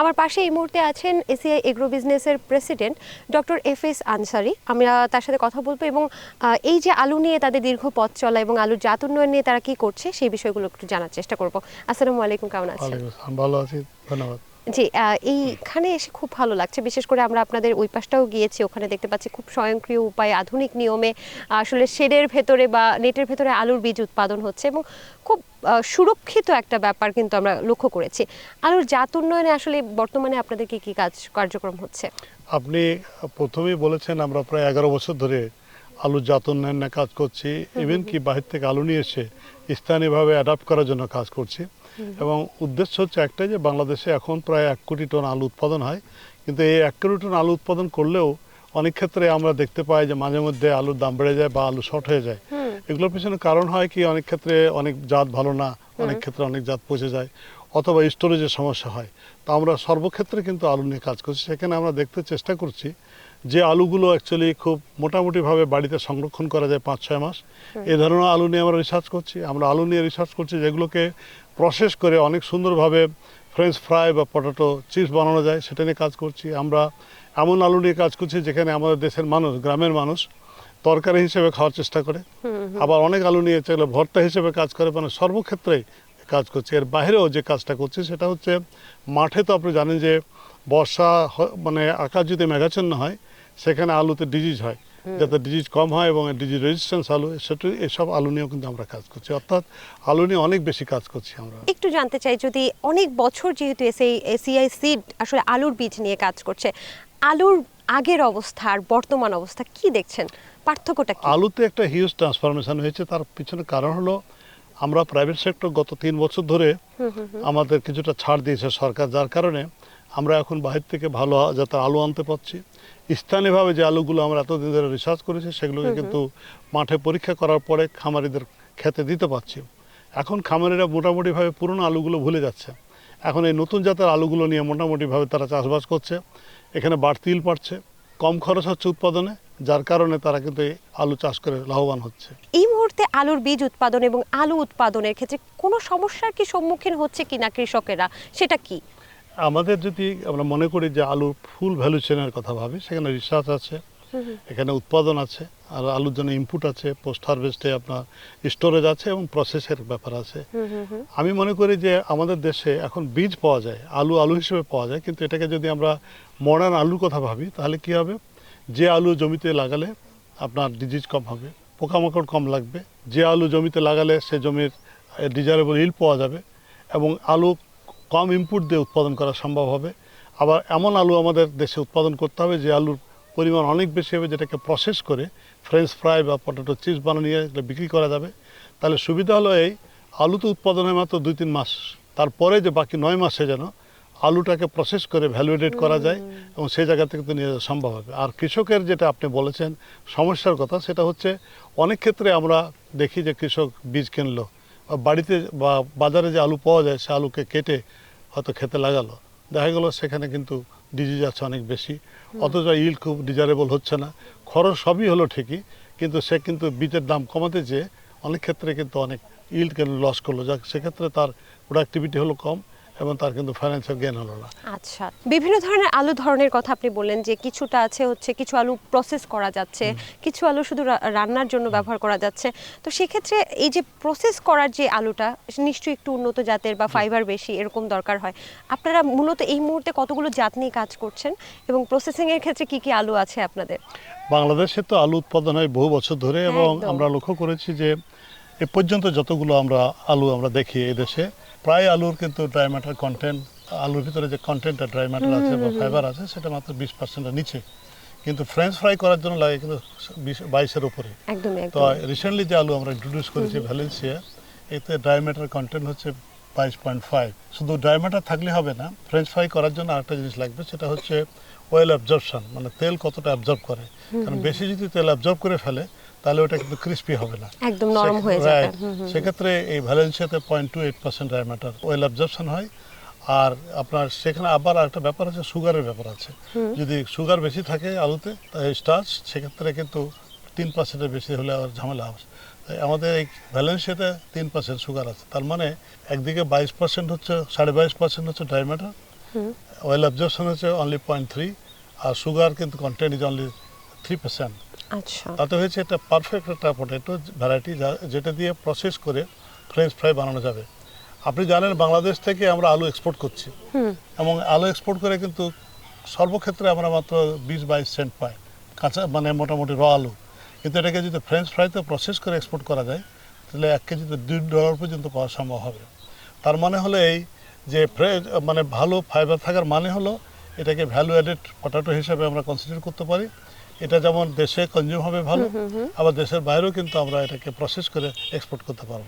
আমার পাশে এই মুহূর্তে আছেন এসিআই এগ্রো বিজনেসের president doctor F S Ansari আমরা তার সাথে কথা বলব এবং এই যে আলু নিয়ে তাদের দীর্ঘ পথ চলা এবং আলুর জাত উন্নয়ন নিয়ে তারা কি করছে সেই বিষয়গুলো একটু জানার চেষ্টা করব। আসসালামু আলাইকুম, কেমন আছেন? ভালো আছি, ধন্যবাদ। জি এইখানে এসে খুব ভালো লাগছে। বিশেষ করে আমরা আপনাদের ওই পাশটাও গিয়েছি, ওখানে দেখতে পাচ্ছি খুব স্বয়ংক্রিয় উপায়ে আধুনিক নিয়মে আসলে শেডের ভেতরে বা নেটের ভেতরে আলুর বীজ উৎপাদন হচ্ছে এবং খুব সুরক্ষিত একটা ব্যাপার কিন্তু আমরা লক্ষ্য করেছি। আলুর জাত উন্নয়নে আসলে বর্তমানে আপনাদের কি কি কাজ, কার্যক্রম হচ্ছে? আপনি প্রথমেই বলেছেন, আমরা প্রায় এগারো বছর ধরে আলু জাত উন্নয়নে কাজ করছি। ইভেন কি বাহির থেকে আলু নিয়ে এসে স্থানীয়ভাবে অ্যাডাপ্ট করার জন্য কাজ করছি। এবং উদ্দেশ্য হচ্ছে একটাই যে বাংলাদেশে এখন প্রায় এক কোটি টন আলু উৎপাদন হয়। কিন্তু এই এক কোটি টন আলু উৎপাদন করলেও অনেক ক্ষেত্রে আমরা দেখতে পাই যে মাঝে মধ্যে আলুর দাম বেড়ে যায় বা আলু শর্ট হয়ে যায়। এগুলোর পিছনে কারণ হয় কি অনেক ক্ষেত্রে অনেক জাত ভালো না অনেক ক্ষেত্রে অনেক জাত পচে যায় অথবা স্টোরেজের সমস্যা হয়। তো আমরা সর্বক্ষেত্রে কিন্তু আলু নিয়ে কাজ করছি। সেখানে আমরা দেখতে চেষ্টা করছি যে আলুগুলো অ্যাকচুয়ালি খুব মোটামুটিভাবে বাড়িতে সংরক্ষণ করা যায় পাঁচ ছয় মাস এ ধরনের আলু নিয়ে আমরা রিসার্চ করছি। আমরা আলু নিয়ে রিসার্চ করছি যেগুলোকে প্রসেস করে অনেক সুন্দরভাবে ফ্রেঞ্চ ফ্রাই বা পটাটো চিপস বানানো যায় সেটা নিয়ে কাজ করছি। আমরা এমন আলু নিয়ে কাজ করছি যেখানে আমাদের দেশের মানুষ গ্রামের মানুষ তরকারি হিসেবে খাওয়ার চেষ্টা করে। আবার অনেক আলু নিয়ে চলে ভর্তা হিসেবে কাজ করে মানে সর্বক্ষেত্রেই কাজ করছে। এর বাইরেও যে কাজটা করছি সেটা হচ্ছে মাঠে তো আপনি জানেন যে বর্ষা মানে আকাশ যদি মেঘাচ্ছন্ন হয় সেখানে আলুতে ডিজিজ হয়। যাতে ডিজিজ কম হয় এবং ডিজিজ রেজিস্ট্যান্স আলু সেটা এসব আলু নিয়েও কিন্তু আমরা কাজ করছি। অর্থাৎ আলু নিয়ে অনেক বেশি কাজ করছি আমরা। একটু জানতে চাই যদি অনেক বছর যেহেতু এসএই এসিআই সিড আসলে আলুর বীজ নিয়ে কাজ করছে আলুর আগের অবস্থা আর বর্তমান অবস্থা কি দেখছেন? পার্থক্যটা কি? আলুতে একটা হিউজ ট্রান্সফরমেশন হয়েছে। তার পিছনে কারণ হলো আমরা প্রাইভেট সেক্টর গত তিন বছর ধরে আমাদের কিছুটা ছাড় দিয়েছে সরকার। যার কারণে আমরা এখন বাহির থেকে ভালো যাতে আলু আনতে পারছি। স্থানীয়ভাবে যে আলুগুলো আমরা এতদিন ধরে রিসার্চ করেছি সেগুলোকে কিন্তু মাঠে পরীক্ষা করার পরে খামারিদের খেতে দিতে পারছি। এখন খামারিরা মোটামুটিভাবে পুরনো আলুগুলো ভুলে যাচ্ছে। এখন এই নতুন জাতের আলুগুলো নিয়ে মোটামুটিভাবে তারা চাষবাস করছে। এখানে বাড়তি ইল পাচ্ছে কম খরচ হচ্ছে উৎপাদনে যার কারণে তারা কিন্তু এই আলু চাষ করে লাভবান হচ্ছে। এই মুহূর্তে আলুর বীজ উৎপাদন এবং আলু উৎপাদনের ক্ষেত্রে কোনো সমস্যার কি সম্মুখীন হচ্ছে কিনা কৃষকেরা? সেটা কি? আমাদের যদি আমরা মনে করি যে আলুর ফুল ভ্যালু চেনের কথা ভাবি সেখানে রিসার্চ আছে এখানে উৎপাদন আছে আর আলুর জন্য ইনপুট আছে পোস্ট হারভেস্টে আপনার স্টোরেজ আছে এবং প্রসেসের ব্যাপার আছে। আমি মনে করি যে আমাদের দেশে এখন বীজ পাওয়া যায় আলু আলু হিসেবে পাওয়া যায় কিন্তু এটাকে যদি আমরা মডার্ন আলুর কথা ভাবি তাহলে কি হবে? যে আলু জমিতে লাগালে আপনার ডিজিজ কম হবে পোকামাকড় কম লাগবে যে আলু জমিতে লাগালে সে জমির ডিজারেবল ইল পাওয়া যাবে এবং আলু কম ইনপুট দিয়ে উৎপাদন করা সম্ভব হবে। আবার এমন আলু আমাদের দেশে উৎপাদন করতে হবে যে আলুর পরিমাণ অনেক বেশি হবে যেটাকে প্রসেস করে ফ্রেঞ্চ ফ্রাই বা পটেটো চিপস বানিয়ে বিক্রি করা যাবে। তাহলে সুবিধা হলো এই আলু তো উৎপাদন হয় মাত্র দুই তিন মাস। তারপরে যে বাকি নয় মাসে যেন আলুটাকে প্রসেস করে ভ্যালুয়েটেড করা যায় এবং সেই জায়গা থেকে তো নিয়ে যাওয়া সম্ভব হবে। আর কৃষকের যেটা আপনি বলেছেন সমস্যার কথা সেটা হচ্ছে অনেক ক্ষেত্রে আমরা দেখি যে কৃষক বীজ কিনলো। বাড়িতে বা বাজারে যে আলু পাওয়া যায় সে আলুকে কেটে হয়তো খেতে লাগালো। দেখা গেলো সেখানে কিন্তু ডিজিজ আছে অনেক বেশি। অথচ ইল খুব ডিজারেবল হচ্ছে না। খরচ সবই হলো ঠিকই কিন্তু সে কিন্তু বীজের দাম কমাতে যেয়ে অনেক ক্ষেত্রে কিন্তু অনেক ইল্ড কেন লস করল। যা সেক্ষেত্রে তার প্রোডাক্টিভিটি হলো কম। এবং তার কিন্তু ফাইন্যান্সিয়াল গেন হলো না। আচ্ছা বিভিন্ন ধরনের আলু ধরনের কথা আপনি বললেন যে কিছুটা আছে হচ্ছে কিছু আলু প্রসেস করা যাচ্ছে কিছু আলু শুধু রান্নার জন্য ব্যবহার করা যাচ্ছে। তো সেক্ষেত্রে এই যে প্রসেস করার যে আলুটা নিশ্চয়ই একটু উন্নত জাতের বা ফাইবার বেশি এরকম দরকার হয়। আপনারা মূলত এই মুহূর্তে কতগুলো জাত নিয়ে কাজ করছেন এবং প্রসেসিং এর ক্ষেত্রে কি কি আলু আছে আপনাদের? বাংলাদেশে তো আলু উৎপাদন হয় বহু বছর ধরে এবং আমরা লক্ষ্য করেছি যে এ পর্যন্ত যতগুলো আমরা আলু আমরা দেখি এদেশে প্রায় আলুর কিন্তু ড্রাই ম্যাটার কন্টেন্ট আলুর ভিতরে যে কন্টেন্টটা ড্রাই ম্যাটার আছে বা ফাইবার আছে সেটা মাত্র বিশ পার্সেন্টের নিচে। কিন্তু ফ্রেঞ্চ ফ্রাই করার জন্য লাগে কিন্তু বিশ বাইশের উপরে। তো রিসেন্টলি যে আলু আমরা ইন্ট্রোডিউস করেছি ভ্যালেন্সিয়া এতে ড্রাই ম্যাটার কন্টেন্ট হচ্ছে বাইশ পয়েন্ট ফাইভ। শুধু ড্রাই ম্যাটার থাকলে হবে না ফ্রেঞ্চ ফ্রাই করার জন্য আরেকটা জিনিস লাগবে সেটা হচ্ছে অয়েল অ্যাবজর্পশন মানে তেল কতটা অ্যাবজর্ব করে। কারণ বেশি যদি তেল অ্যাবজর্ব করে ফেলে তাহলে ওটা কিন্তু ক্রিস্পি হবে না। একদম নরম হয়ে যাবে। সেক্ষেত্রে এই ভ্যালেন্সিয়াতে point two eight percent dry matter oil absorption হয়। আর আপনার সেখানে আবার একটা ব্যাপার আছে সুগারের ব্যাপার আছে। যদি সুগার বেশি থাকে আলুতে স্টার্চ সেক্ষেত্রে কিন্তু তিন পার্সেন্টের বেশি হলে আর ঝামেলা হবে। তাই আমাদের এই ভ্যালেন্সিয়াতে তিন পার্সেন্ট সুগার আছে। তার মানে একদিকে বাইশ পার্সেন্ট হচ্ছে সাড়ে বাইশ পার্সেন্ট হচ্ছে ড্রাই ম্যাটার অয়েল অবজর্পশন হচ্ছে অনলি পয়েন্ট থ্রি আর সুগার কিন্তু content is only three percent আচ্ছা। তাতে হয়েছে এটা পারফেক্ট একটা পটেটো ভ্যারাইটি যেটা দিয়ে প্রসেস করে ফ্রেঞ্চ ফ্রাই বানানো যাবে। আপনি জানেন বাংলাদেশ থেকে আমরা আলু এক্সপোর্ট করছি। এবং আলু এক্সপোর্ট করে কিন্তু সর্বক্ষেত্রে আমরা মাত্র বিশ বাইশ সেন্ট পাই। কাঁচা মানে মোটামুটি র আলু। কিন্তু এটাকে যদি ফ্রেঞ্চ ফ্রাইতে প্রসেস করে এক্সপোর্ট করা যায় তাহলে এক কেজিতে দুই ডলার পর্যন্ত পাওয়া সম্ভব হবে। তার মানে হলো এই যে ফ্রে- মানে ভালো ফাইবার থাকার মানে হলো এটাকে ভ্যালু অ্যাডেড পটাটো হিসেবে আমরা কনসিডার করতে পারি। এটা যেমন দেশে কনজিউম হবে ভালো আবার দেশের বাইরেও কিন্তু আমরা এটাকে প্রসেস করে এক্সপোর্ট করতে পারব।